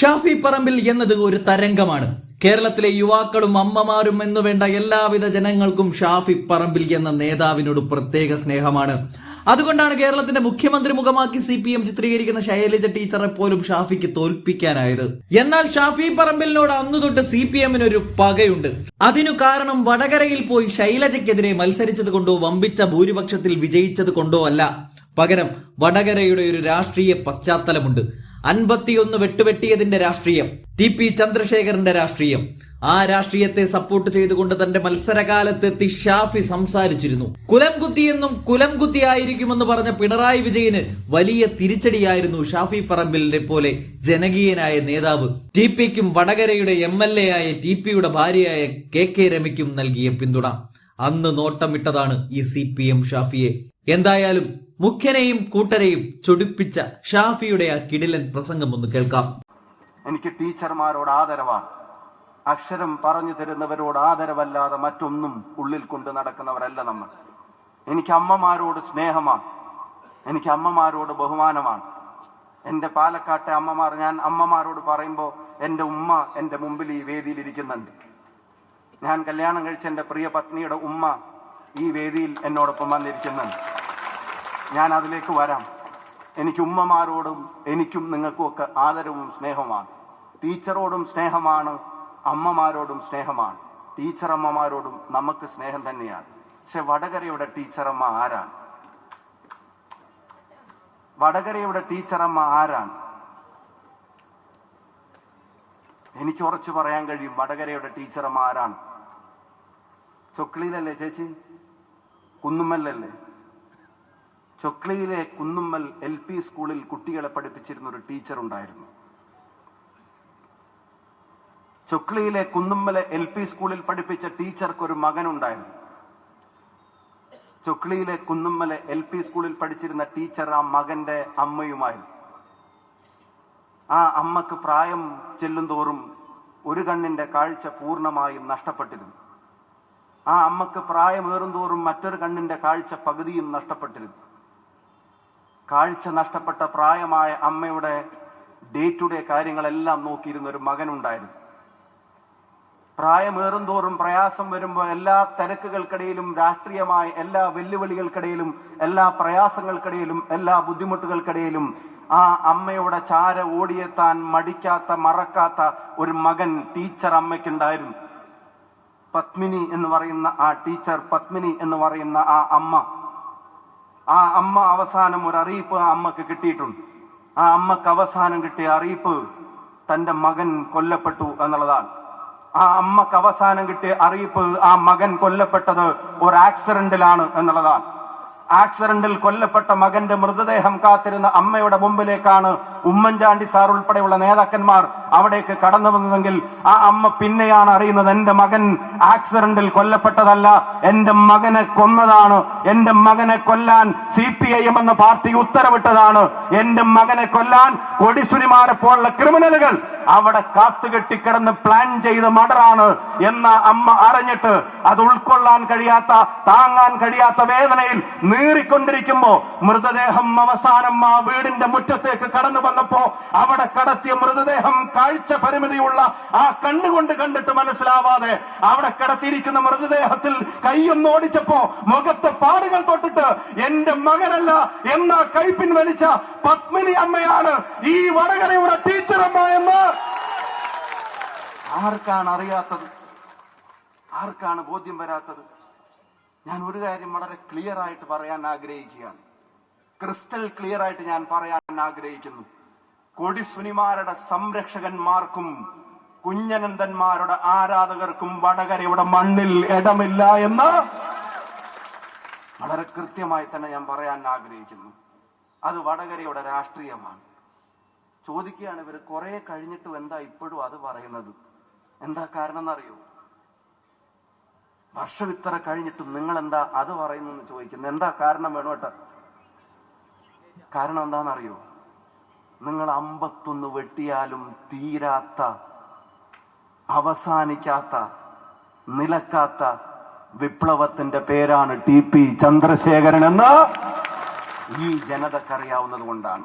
ഷാഫി പറമ്പിൽ എന്നത് ഒരു തരംഗമാണ്. കേരളത്തിലെ യുവാക്കളും അമ്മമാരും എന്നുവേണ്ട എല്ലാവിധ ജനങ്ങൾക്കും ഷാഫി പറമ്പിൽ എന്ന നേതാവിനോട് പ്രത്യേക സ്നേഹമാണ്. അതുകൊണ്ടാണ് കേരളത്തിന്റെ മുഖ്യമന്ത്രി മുഖമാക്കി സി പി എം ചിത്രീകരിക്കുന്ന ശൈലജ ടീച്ചറെ പോലും ഷാഫിക്ക് തോൽപ്പിക്കാനായത്. എന്നാൽ ഷാഫി പറമ്പിലിനോട് അന്നു തൊട്ട് സി പി എമ്മിനൊരു പകയുണ്ട്. അതിനു കാരണം വടകരയിൽ പോയി ശൈലജയ്ക്കെതിരെ മത്സരിച്ചത് കൊണ്ടോ വമ്പിച്ച ഭൂരിപക്ഷത്തിൽ വിജയിച്ചത് കൊണ്ടോ അല്ല. പകരം വടകരയുടെ ഒരു രാഷ്ട്രീയ പശ്ചാത്തലമുണ്ട്. അൻപത്തിയൊന്ന് വെട്ടുവെട്ടിയതിന്റെ രാഷ്ട്രീയം ടി പി ചന്ദ്രശേഖരന്റെ രാഷ്ട്രീയം. ആ രാഷ്ട്രീയത്തെ സപ്പോർട്ട് ചെയ്തുകൊണ്ട് തന്റെ മത്സരകാലത്തെത്തി ഷാഫി സംസാരിച്ചിരുന്നു. കുലം കുത്തിയെന്നും കുലം കുത്തിയായിരിക്കുമെന്ന് പറഞ്ഞ പിണറായി വിജയന് വലിയ തിരിച്ചടിയായിരുന്നു ഷാഫി പറമ്പിലിനെ പോലെ ജനകീയനായ നേതാവ്. ടി പിക്കും വടകരയുടെ എം എൽ എ ആയ ടി പിയുടെ ഭാര്യയായ കെ കെ രമയ്ക്കും നൽകിയ പിന്തുണ. അന്ന് നോട്ടമിട്ടതാണ് ഈ സി പി എം ഷാഫിയെ. എന്തായാലും മുഖ്യനെയും കൂട്ടരെയും ചൊടിപ്പിച്ച ഷാഫിയുടെ ആ കിടിലൻ പ്രസംഗം ഒന്ന് കേൾക്കാം. എനിക്ക് ടീച്ചർമാരോട് ആദരവാണ്. അക്ഷരം പറഞ്ഞു തരുന്നവരോട് ആദരവല്ലാതെ മറ്റൊന്നും ഉള്ളിൽ കൊണ്ട് നടക്കുന്നവരല്ല നമ്മൾ. എനിക്ക് അമ്മമാരോട് സ്നേഹമാണ്. എനിക്ക് അമ്മമാരോട് ബഹുമാനമാണ്. എന്റെ പാലക്കാട്ടെ അമ്മമാർ ഞാൻ അമ്മമാരോട് പറയുമ്പോൾ എന്റെ ഉമ്മ എന്റെ മുമ്പിൽ ഈ വേദിയിൽ ഇരിക്കുന്നുണ്ട്. ഞാൻ കല്യാണം കഴിച്ച എന്റെ പ്രിയ പത്നിയുടെ ഉമ്മ ഈ വേദിയിൽ എന്നോടൊപ്പം വന്നിരിക്കുന്നുണ്ട്. ഞാൻ അതിലേക്ക് വരാം. എനിക്ക് ഉമ്മമാരോടും എനിക്കും നിങ്ങൾക്കും ഒക്കെ ആദരവും സ്നേഹമാണ്. ടീച്ചറോടും സ്നേഹമാണ് അമ്മമാരോടും സ്നേഹമാണ്. ടീച്ചറമ്മമാരോടും നമുക്ക് സ്നേഹം തന്നെയാണ്. പക്ഷെ വടകരയുടെ ടീച്ചറമ്മ ആരാണ്? വടകരയുടെ ടീച്ചറമ്മ ആരാണ്? എനിക്ക് ഉറച്ചു പറയാൻ കഴിയും വടകരയുടെ ടീച്ചറമ്മ ആരാണ്? ചൊക്ലിയിലല്ലേ ചേച്ചി? കുന്നുമ്മലല്ലേ ചൊക്ലിയിലെ കുന്നുമ്മൽ എൽ പി സ്കൂളിൽ കുട്ടികളെ പഠിപ്പിച്ചിരുന്ന ഒരു ടീച്ചർ ഉണ്ടായിരുന്നു. ചൊക്ലിയിലെ കുന്നുമ്മലെ എൽ പി സ്കൂളിൽ പഠിപ്പിച്ച ടീച്ചർക്ക് ഒരു മകനുണ്ടായിരുന്നു. ചൊക്ലിയിലെ കുന്നുമ്മലെ എൽ പി സ്കൂളിൽ പഠിച്ചിരുന്ന ടീച്ചർ ആ മകന്റെ അമ്മയുമായിരുന്നു. ആ അമ്മയ്ക്ക് പ്രായം ചെല്ലുന്തോറും ഒരു കണ്ണിന്റെ കാഴ്ച പൂർണമായും നഷ്ടപ്പെട്ടിരുന്നു. ആ അമ്മയ്ക്ക് പ്രായമേറുന്തോറും മറ്റൊരു കണ്ണിന്റെ കാഴ്ച പകുതിയും നഷ്ടപ്പെട്ടിരുന്നു. കാഴ്ച നഷ്ടപ്പെട്ട പ്രായമായ അമ്മയുടെ ഡേ ടു ഡേ കാര്യങ്ങളെല്ലാം നോക്കിയിരുന്ന ഒരു മകനുണ്ടായിരുന്നു. പ്രായമേറുന്തോറും പ്രയാസം വരുമ്പോൾ എല്ലാ തിരക്കുകൾക്കിടയിലും രാഷ്ട്രീയമായ എല്ലാ വെല്ലുവിളികൾക്കിടയിലും എല്ലാ പ്രയാസങ്ങൾക്കിടയിലും എല്ലാ ബുദ്ധിമുട്ടുകൾക്കിടയിലും ആ അമ്മയുടെ ചാര ഓടിയെത്താൻ മടിക്കാത്ത മറക്കാത്ത ഒരു മകൻ ടീച്ചർ അമ്മയ്ക്കുണ്ടായിരുന്നു. പത്മിനി എന്ന് പറയുന്ന ആ ടീച്ചർ പത്മിനി എന്ന് പറയുന്ന ആ അമ്മ ആ അമ്മ അവസാനം ഒരു അറിയിപ്പ് ആ അമ്മയ്ക്ക് കിട്ടിയിട്ടുണ്ട്. ആ അമ്മയ്ക്ക് അവസാനം കിട്ടിയ അറിയിപ്പ് തന്റെ മകൻ കൊല്ലപ്പെട്ടു എന്നുള്ളതാണ്. ആ അമ്മയ്ക്ക് അവസാനം കിട്ടിയ അറിയിപ്പ് ആ മകൻ കൊല്ലപ്പെട്ടത് ഒരു ആക്സിഡന്റിലാണ് എന്നുള്ളതാണ്. ആക്സിഡന്റിൽ കൊല്ലപ്പെട്ട മകന്റെ മൃതദേഹം കാത്തിരുന്ന അമ്മയുടെ മുമ്പിലേക്കാണ് ഉമ്മൻചാണ്ടി സാർ ഉൾപ്പെടെയുള്ള നേതാക്കന്മാർ അവിടേക്ക് കടന്നു വന്നതെങ്കിൽ ആ അമ്മ പിന്നെയാണ് അറിയുന്നത് എന്റെ മകൻ ആക്സിഡന്റിൽ കൊല്ലപ്പെട്ടതല്ല എന്റെ മകനെ കൊന്നതാണ് എന്റെ മകനെ കൊല്ലാൻ സി പി ഐ എം എന്ന പാർട്ടി ഉത്തരവിട്ടതാണ് എന്റെ മകനെ കൊല്ലാൻ കൊടിസുരിമാരെ പോലുള്ള ക്രിമിനലുകൾ അവിടെ കാത്തുകെട്ടിക്കിടന്ന് പ്ലാൻ ചെയ്ത മടറാണ് എന്ന അമ്മ അറിഞ്ഞിട്ട് അത് ഉൾക്കൊള്ളാൻ കഴിയാത്ത താങ്ങാൻ കഴിയാത്ത വേദനയിൽ നീറിക്കൊണ്ടിരിക്കുമ്പോ മൃതദേഹം അവസാനം ആ വീടിന്റെ മുറ്റത്തേക്ക് കടന്നു വന്നപ്പോ അവിടെ കടത്തിയ മൃതദേഹം കാഴ്ച പരിമിതിയുള്ള ആ കണ്ണുകൊണ്ട് കണ്ടിട്ട് മനസ്സിലാവാതെ അവിടെ കിടത്തിയിരിക്കുന്ന മൃതദേഹത്തിൽ കൈയൊന്ന് ഓടിച്ചപ്പോ മുഖത്ത് പാടുകൾ തൊട്ടിട്ട് എന്റെ മകനല്ല എന്ന കൈപ്പിൻ വലിച്ച പത്മിനി അമ്മയാണ് ഈ വടകരയുടെ ടീച്ചറമ്മ എന്ന്. ആർക്കാണ് അറിയാത്തത്? ആർക്കാണ് ബോധ്യം വരാത്തത്? ഞാൻ ഒരു കാര്യം വളരെ ക്ലിയർ ആയിട്ട് പറയാൻ ആഗ്രഹിക്കുകയാണ്. ക്രിസ്റ്റൽ ക്ലിയർ ആയിട്ട് ഞാൻ പറയാൻ ആഗ്രഹിക്കുന്നു. കൊടിസുനിമാരുടെ സംരക്ഷകന്മാർക്കും കുഞ്ഞനന്ദന്മാരുടെ ആരാധകർക്കും വടകരയുടെ മണ്ണിൽ ഇടമില്ല എന്ന് വളരെ കൃത്യമായി തന്നെ ഞാൻ പറയാൻ ആഗ്രഹിക്കുന്നു. അത് വടകരയുടെ രാഷ്ട്രീയമാണ്. ചോദിക്കുകയാണ് ഇവർ കുറെ കഴിഞ്ഞിട്ടും എന്താ ഇപ്പോഴും അത് പറയുന്നത്? എന്താ കാരണം എന്നറിയോ വർഷം ഇത്ര കഴിഞ്ഞിട്ടും നിങ്ങൾ എന്താ അത് പറയുന്നു ചോദിക്കുന്നു. എന്താ കാരണം വേണോട്ട കാരണം എന്താണെന്നറിയോ? നിങ്ങൾ അമ്പത്തൊന്ന് വെട്ടിയാലും തീരാത്ത അവസാനിക്കാത്ത നിലക്കാത്ത വിപ്ലവത്തിന്റെ പേരാണ് ടി പി ചന്ദ്രശേഖരൻ എന്ന് ഈ ജനതക്കറിയാവുന്നത് കൊണ്ടാണ്.